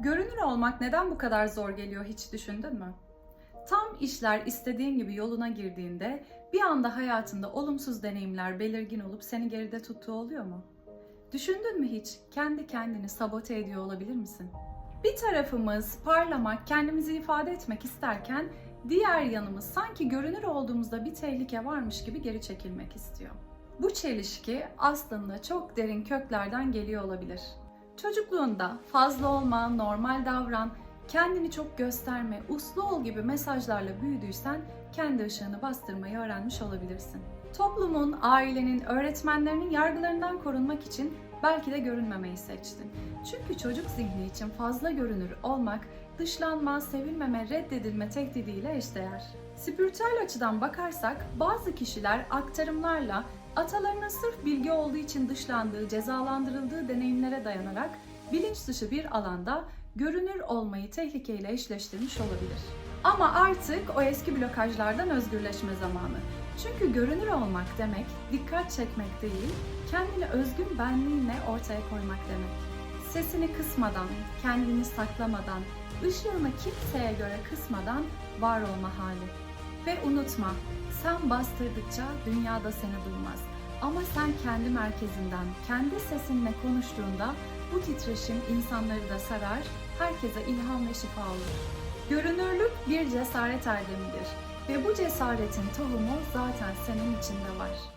Görünür olmak neden bu kadar zor geliyor hiç düşündün mü? Tam işler istediğin gibi yoluna girdiğinde bir anda hayatında olumsuz deneyimler belirgin olup seni geride tuttuğu oluyor mu? Düşündün mü hiç kendi kendini sabote ediyor olabilir misin? Bir tarafımız parlamak, kendimizi ifade etmek isterken diğer yanımız sanki görünür olduğumuzda bir tehlike varmış gibi geri çekilmek istiyor. Bu çelişki aslında çok derin köklerden geliyor olabilir. Çocukluğunda fazla olma, normal davran, kendini çok gösterme, uslu ol gibi mesajlarla büyüdüysen kendi ışığını bastırmayı öğrenmiş olabilirsin. Toplumun, ailenin, öğretmenlerinin yargılarından korunmak için belki de görünmemeyi seçtin. Çünkü çocuk zihni için fazla görünür olmak, dışlanma, sevilmeme, reddedilme tehdidiyle eşdeğer. Spiritüel açıdan bakarsak bazı kişiler aktarımlarla atalarının sırf bilgi olduğu için dışlandığı, cezalandırıldığı deneyimlere dayanarak bilinç dışı bir alanda görünür olmayı tehlikeyle eşleştirmiş olabilir. Ama artık o eski blokajlardan özgürleşme zamanı. Çünkü görünür olmak demek dikkat çekmek değil, kendini özgün benliğinle ortaya koymak demek. Sesini kısmadan, kendini saklamadan, ışığını kimseye göre kısmadan var olma hali. Ve unutma, sen bastırdıkça dünyada seni duymaz. Ama sen kendi merkezinden, kendi sesinle konuştuğunda bu titreşim insanları da sarar, herkese ilham ve şifa olur. Görünürlük bir cesaret erdemidir ve bu cesaretin tohumu zaten senin içinde var.